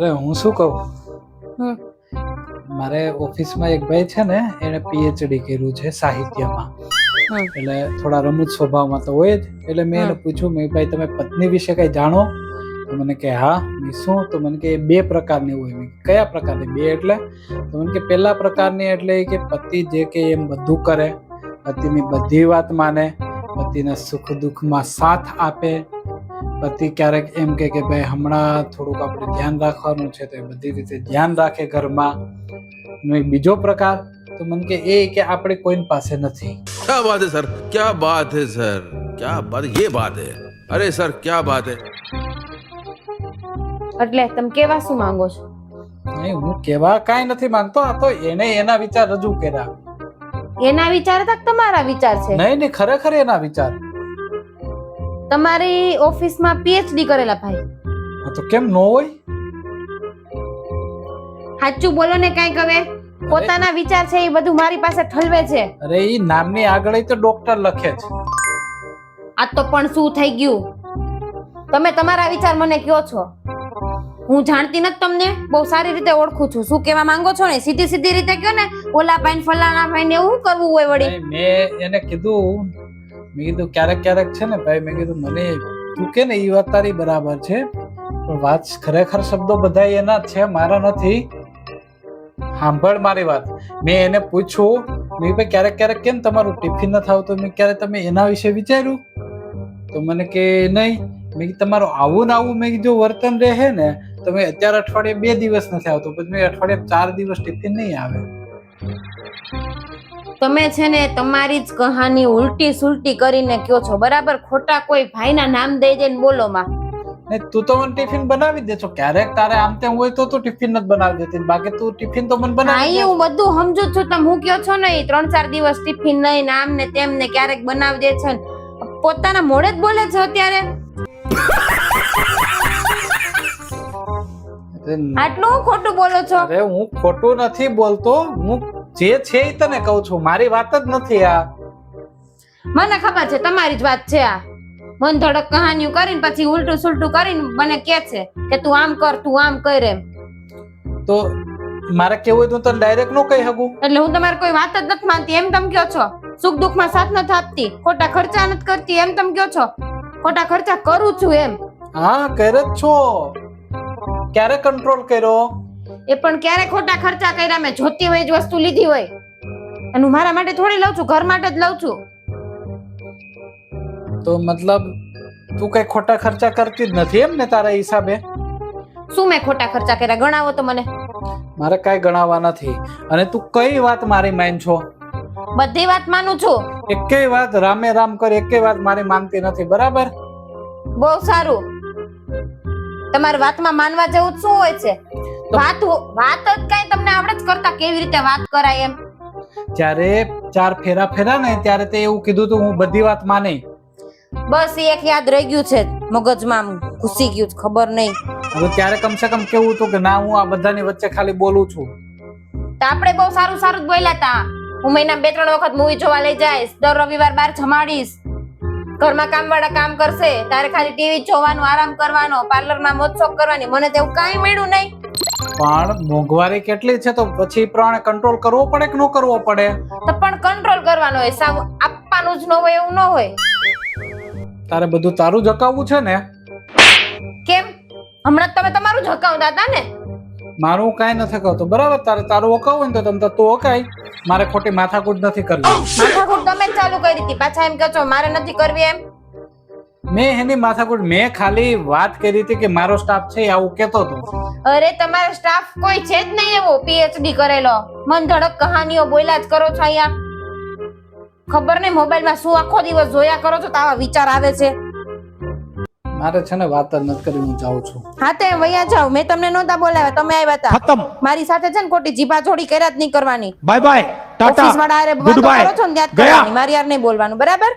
અરે હું શું કહું? મારે ઓફિસમાં એક ભાઈ છે ને એને પીએચડી કર્યું છે સાહિત્યમાં. એટલે થોડા રમૂજ સ્વભાવમાં તો હોય જ. એટલે મેં એને પૂછ્યું મેં ભાઈ તમે પત્ની વિશે કઈ જાણો? તો મને કે હા. મેં શું? તો મને કે બે પ્રકારની હોય. મેં કયા પ્રકારની? બે એટલે? તો મને કે પહેલા પ્રકારની એટલે કે પતિ જે કે એમ બધું કરે પતિની બધી વાત માને પતિના સુખ દુઃખમાં સાથ આપે પતિ ક્યારેક એમ કે કે ભાઈ હમણાં થોડુંક આપણે ધ્યાન રાખવાનું છે તો એ બધી રીતે ધ્યાન રાખે ઘરમાં. નો એક બીજો પ્રકાર તો મને કે એ કે આપણે કોઈની પાસે નથી. ક્યા બાત હે સર? ક્યા બાત હે સર? ક્યા બાત યે બાત હે. અરે સર ક્યાં બાત હે? એટલે તમે કેવા શું માંગો છો? નહીં હું કેવા કાંઈ નથી માંગતો. આ તો એને એના વિચાર રજૂ કર્યા. એના વિચાર તક તમારા વિચાર છે. નહીં નહીં ખરેખર એના વિચાર. તમારી ઓફિસમાં પીએચડી કરેલા ભાઈ. હા તો કેમ નો હોય? સાચું બોલો ને કાંઈક હવે. પોતાના વિચાર છે એ બધું મારી પાસે ઠલવે છે. અરે ઈ નામની આગળ તો ડોક્ટર લખે છે. આ તો પણ શું થઈ ગયું? તમે તમારા વિચાર મને કયો છો. હું જાણતી નથી તમને. બહુ સારી રીતે ઓળખું છું. શું કહેવા માંગો છો ને? સીધી સીધી રીતે કયો ને. ઓલા પાઈન ફલાણા ભાઈ ને એવું કરવું હોય વળી. મેં એને કીધું મેં કીધું, ક્યારેક ક્યારેક છે ને ભાઈ? મેં કીધું, મને તું કે ને એ વાત તારી બરાબર છે, પણ વાત ખરેખર શબ્દો બધા એના છે, મારા નથી. સાંભળ મારી વાત. મેં એને પૂછ્યું, મેં ભાઈ, ક્યારેક ક્યારેક કેમ તમારું ટિફિન નથી આવતું? મેં ક્યારે તમે એના વિશે વિચાર્યું? તો મને કે, નહીં. મેં કીધું, તમારું આવું ને આવું મેં જો વર્તન રહે ને, તો મેં અત્યારે અઠવાડિયે બે દિવસ નથી આવતો, પછી મેં અઠવાડિયે ચાર દિવસ ટિફિન નહીં આવે. તમે છે ને તમારી જ કહાની ઉલટી સુલટી કરીને કયો છો. બરાબર? ખોટા કોઈ ભાઈના નામ દઈ દઈને બોલો માં. ને તું તો મને ટિફિન બનાવી દે છો ક્યારેક તારે આમ તેમ હોય તો તું ટિફિન જ બનાવી દેતી બાકી તું ટિફિન તો મને બનાવી હું બધું સમજુ છું. તમે હું કયો છો ને ત્રણ ચાર દિવસ ટિફિન નહીં ને આમ ને તેમ ને ક્યારેક બનાવી દે છે ને. પોતાના મોડે જ બોલે છે અત્યારે. આટલું ખોટું બોલો છો? અરે હું ખોટું નથી બોલતો. હું જે છે એ તને કહું છું મારી વાત જ નથી આ. મને ખબર છે તમારી જ વાત છે આ. મન ધડક કહાનીઓ કરીને પછી ઉલટું સુલટું કરીને મને કે છે કે તું આમ કર તું આમ કર એમ. તો મારે કેવું હોય તો તને ડાયરેક્ટ નો કહી શકું? એટલે હું તમારી કોઈ વાત જ નથી માનતી એમ તમે કયો છો. સુખ દુઃખમાં સાથ નથી આપતી ખોટા ખર્ચા નથી કરતી એમ તમે કયો છો. ખોટા ખર્ચા કરું છું એમ. હા કરે જ છો. ક્યારે કંટ્રોલ કર્યો? એ પણ ક્યારે ખોટા ખર્ચા કર્યા? મેં જોતી હોય જ વસ્તુ લીધી હોય. અને હું મારા માટે થોડી લઉં છું ઘર માટે જ લઉં છું. તો મતલબ તું કઈ ખોટા ખર્ચા કરતી જ નથી એમ ને તારા હિસાબે? શું મેં ખોટા ખર્ચા કર્યા? ગણાવો તો મને. મારે કાંઈ ગણાવવા નથી. અને તું કઈ વાત મારી માન છો બધી વાત માનું છું. એકેય વાત રામે રામ કર એકેય વાત મારી માનતી નથી બરાબર? બહુ સારું. તમારી વાતમાં માનવા જેવું શું હોય છે? વાત વાત જ કઈ તમને આવડે જ કરતા કેવી રીતે વાત કરાય એમ? જ્યારે ચાર ફેરા ફેરા ને ત્યારે તે એવું કીધું તું હું બધી વાત માને. બસ એક યાદ રહી ગયું છે મગજમાં ઘૂસી ગયું છે ખબર નહીં. હવે ત્યારે કમસે કમ કેવું હતું કે ના હું આ બધાની વચ્ચે ખાલી બોલું છું. તો આપણે બહુ સારું સારું જ બોલ્યા તા. હું મહિના બે ત્રણ વખત મૂવી જોવા લઈ જઈશ દર રવિવાર બાર જમાડીશ. ઘરમાં કામવાળા કામ કરશે તારે ખાલી ટીવી જોવાનું આરામ કરવાનો પાર્લરમાં મોજશોખ કરવાની મને તો એવું કાંઈ મળ્યું નહીં. પણ મોંઘવારી કેટલી છે તો પછી પ્રમાણે કંટ્રોલ કરવો પડે કે ન કરવો પડે? તો પણ કંટ્રોલ કરવાનો હોય સાવ આપવાનું જ ન હોય એવું ન હોય. તારે બધું તારું જ અકાવવું છે ને? કેમ? હમણાં તમે તમારું જ હકાવતા હતા ને? મારું કાંઈ નથી કહું બરાબર? તારે તારું અકાવું ને તો તમ તું અકાય મારે ખોટી માથાકૂટ નથી કરવી. માથાકૂટ તમે જ ચાલુ કરી હતી પાછા એમ કહો છો મારે નથી કરવી એમ? મેં એની માથાકૂટ મેં ખાલી વાત કરી હતી કે મારો સ્ટાફ છે આવું કેતો હતો. અરે તમારો સ્ટાફ કોઈ છે જ નહીં એવો. પીએચડી કરેલો. મન ધડક કહાનીઓ બોલ્યા જ કરો છો અહીંયા. ખબર નહીં મોબાઈલમાં શું આખો દિવસ જોયા કરો છો તો આવા વિચાર આવે છે. મારે છે ને વાત જ નથી કરી હું જાઉં છું. હા તે વૈયા જાવ મેં તમને નોતા બોલાવ્યા. તમે આવ્યા હતા. ખતમ. મારી સાથે છે ને ખોટી જીભા જોડી કર્યા જ નહીં કરવાની. બાય બાય ટાટા ઓફિસ વાળા અરે ગુડ બાય કરો છો ને ત્યાં જ કરવાની. મારી યાર નહીં બોલવાનું. બરાબર?